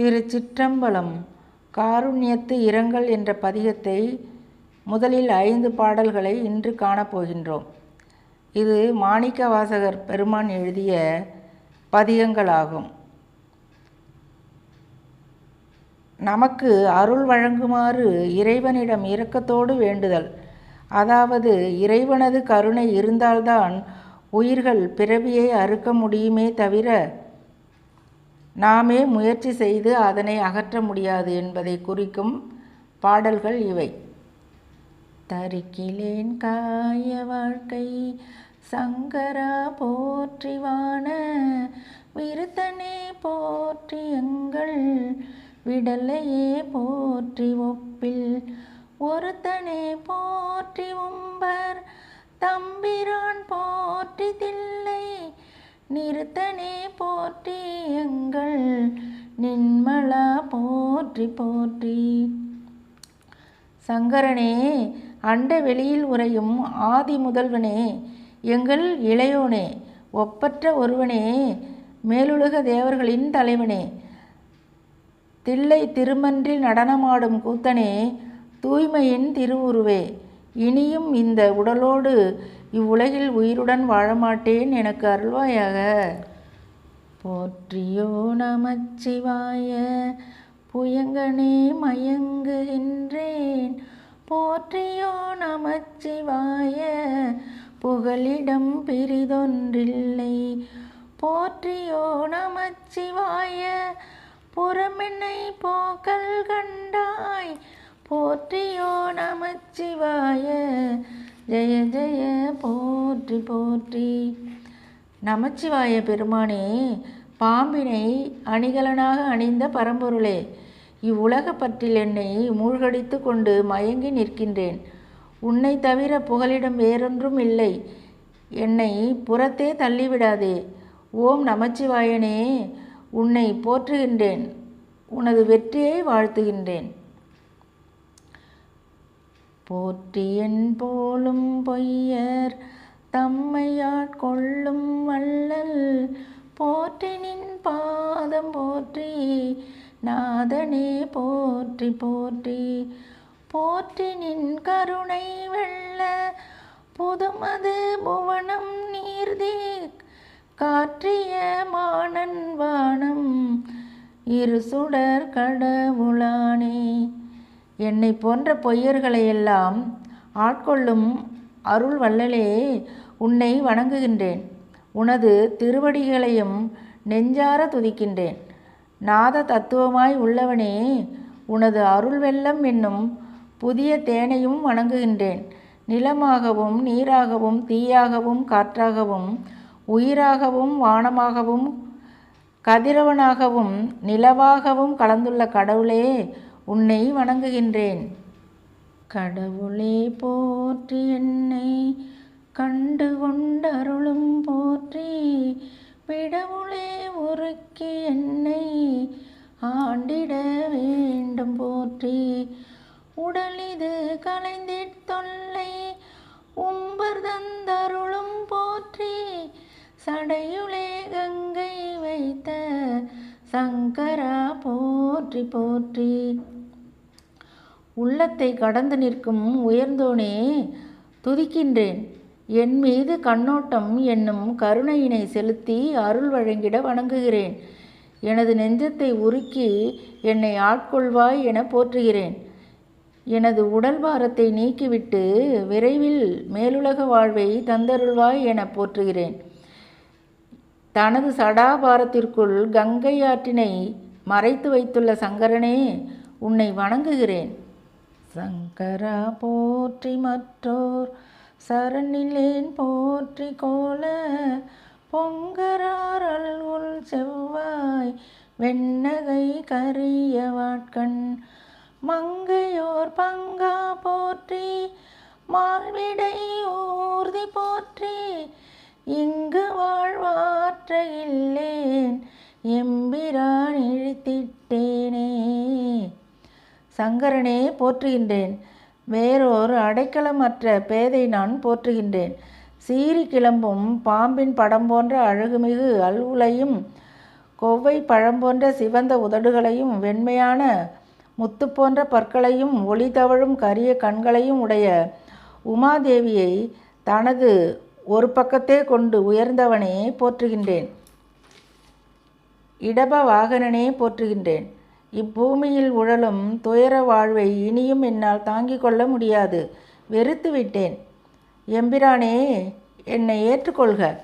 திருச்சிற்றம்பலம் காருண்யத்து இரங்கல் என்ற பதிகத்தை முதலில் ஐந்து பாடல்களை இன்று காணப்போகின்றோம் இது மாணிக்கவாசகர் பெருமான் எழுதிய பதிகங்களாகும். நமக்கு அருள் வழங்குமாறு இறைவனிடம் இரக்கத்தோடு வேண்டுதல். அதாவது இறைவனது கருணை இருந்தால்தான் உயிர்கள் பிறவியை அறுக்க முடியுமே தவிர நாமே முயற்சி செய்து அதனை அகற்ற முடியாது என்பதை குறிக்கும் பாடல்கள் இவை. தரிக்கிலேன் காய வாழ்க்கை சங்கரா போற்றிவான விருத்தனே போற்றி எங்கள் விடலையே போற்றி ஒப்பில் ஒருத்தனே போற்றி உம்பர் தம்பிரான் போற்றி தில்லை நிறுத்தனே போற்றி எங்கள் நின்மலா போற்றி போற்றி. சங்கரனே அண்ட வெளியில் உறையும் ஆதி முதல்வனே எங்கள் இளையோனே ஒப்பற்ற ஒருவனே மேலுலக தேவர்களின் தலைவனே தில்லை திருமன்றில் நடனமாடும் கூத்தனே தூய்மையின் திருவுருவே இனியும் இந்த உடலோடு இவ்வுலகில் உயிருடன் வாழமாட்டேன் எனக்கு அருள்வாயாக. போற்றியோ நமச்சிவாய புயங்கனே மயங்குகின்றேன். போற்றியோ நமச்சிவாய புகலிடம் பிரிதொன்றில்லை. போற்றியோ நமச்சிவாய புறமென்னை போக்கல் கண்டாய். போற்றியோ நமச்சிவாய. ஜெய ஜெய போற்றி போற்றி. நமச்சிவாய பெருமானே பாம்பினை அணிகலனாக அணிந்த பரம்பொருளே இவ்வுலக பற்றில் என்னை மூழ்கடித்து கொண்டு மயங்கி நிற்கின்றேன். உன்னை தவிர புகலிடம் வேறொன்றும் இல்லை. என்னை புறத்தே தள்ளிவிடாதே. ஓம் நமச்சிவாயனே உன்னை போற்றுகின்றேன். உனது வெற்றியை வாழ்த்துகின்றேன். போற்றியன் போலும் பொய்யர் தம்மையாட்கொள்ளும் வள்ளல். போற்றினின் பாதம் போற்றி நாதனே போற்றி போற்றி. போற்றினின் கருணை வெள்ள புதுமது புவனம் நீர்தீ காற்றிய மானன் வானம் இரு சுடர் கடவுளானே. என்னை போன்ற பொய்யர்களையெல்லாம் ஆட்கொள்ளும் அருள் வள்ளலே உன்னை வணங்குகின்றேன். உனது திருவடிகளையும் நெஞ்சார துதிக்கின்றேன். நாத தத்துவமாய் உள்ளவனே உனது அருள் வெள்ளம் என்னும் புதிய தேனையும் வணங்குகின்றேன். நிலமாகவும் நீராகவும் தீயாகவும் காற்றாகவும் உயிராகவும் வானமாகவும் கதிரவனாகவும் நிலவாகவும் கலந்துள்ள கடவுளே உன்னை வணங்குகின்றேன். கடவுளே போற்றி என்னை கண்டு கொண்டருளும் போற்றி. விடவுளே உருக்கி என்னை ஆண்டிட வேண்டும் போற்றி. உடலிது கலைந்திட் தொல்லை உம்பர் தந்தருளும் போற்றி. சடையுளே கங்கை வைத்த சங்கரா போற்றி போற்றி. உள்ளத்தை கடந்து நிற்கும் உயர்ந்தோனே துதிக்கின்றேன். என் மீது கண்ணோட்டம் என்னும் கருணையினை செலுத்தி அருள் வழங்கிட வணங்குகிறேன். எனது நெஞ்சத்தை உருக்கி என்னை ஆட்கொள்வாய் என போற்றுகிறேன். எனது உடல் பாரத்தை நீக்கிவிட்டு விரைவில் மேலுலக வாழ்வை தந்தருள்வாய் என போற்றுகிறேன். தனது சடாபாரத்திற்குள் கங்கை ஆற்றினை மறைத்து வைத்துள்ள சங்கரனே உன்னை வணங்குகிறேன். சங்கரா போற்றி மற்றோர் சரணிலேன் போற்றி கோல? பொங்கரார் அல்குல் செவ்வாய் வெண்ணகை கரிய வாட்கண். மங்கையோர் பங்கா போற்றி மால்விடை ஊர்தி போற்றி. இங்கு வாழ்வாற்ற இல்லேன் எம்பிரான் இழுத்திட்டு சங்கரனே போற்றுகின்றேன். வேறொரு அடைக்கலமற்ற பேதை நான் போற்றுகின்றேன். சீறி கிளம்பும் பாம்பின் படம் போன்ற அழகுமிகு அல்வுலையும் கொவ்வை பழம் போன்ற சிவந்த உதடுகளையும் வெண்மையான முத்து போன்ற பற்களையும் ஒளி தவழும் கரிய கண்களையும் உடைய உமாதேவியை தனது ஒரு பக்கத்தே கொண்டு உயர்ந்தவனே போற்றுகின்றேன். இடப வாகனனே போற்றுகின்றேன். இப்பூமியில் உழலும் துயர வாழ்வை இனியும் என்னால் தாங்கிக் கொள்ள முடியாது. வெறுத்து விட்டேன் எம்பிரானே என்னை ஏற்றுக்கொள்க.